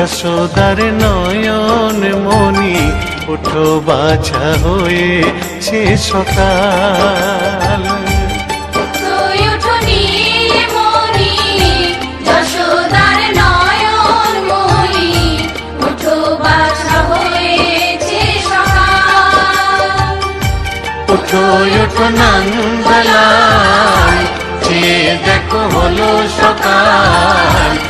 যশোদার নয়ন মনি ওঠো বাছা হয়েছে সকাল। ওঠো মণি ওঠো সকাল। ওঠো যে দেখো হলো সকাল।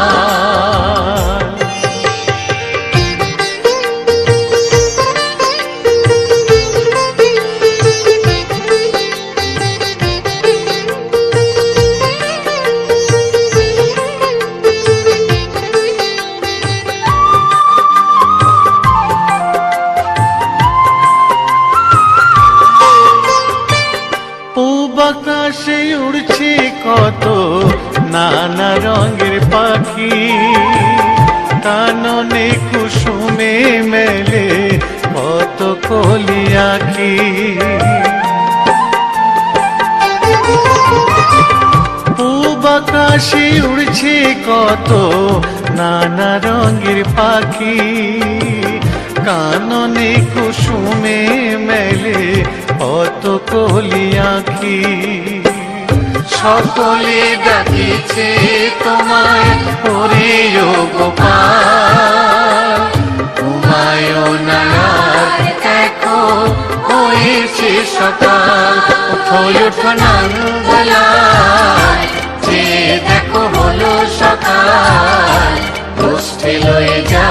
রঙের পাখি। কাননে কুসুমে মেলে কত কলি আঁখি। পূব আকাশে উড়ছে কত নানা রঙের পাখি। কাননে কুসুমে মেলে কত কলি আঁখি। সকলে ডাকিছে তোমায় ওরে ও গোপাল ঘুমায়ও না আর দেখো, হয়েছে সকাল। ওঠো নন্দলাল যে দেখো হলো সকাল। গোষ্ঠী লয়ে যাবে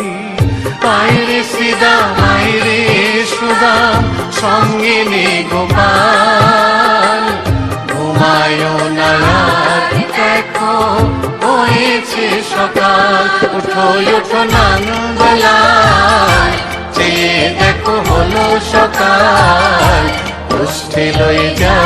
আইরে শ্রীদাম আইরে সুদাম সঙ্গে নে গোপাল। ঘুমায় না সকাল। উঠো উঠো নন্দলাল চেয়ে দেখো, হলো সকাল। গোষ্ঠী লয়ে যা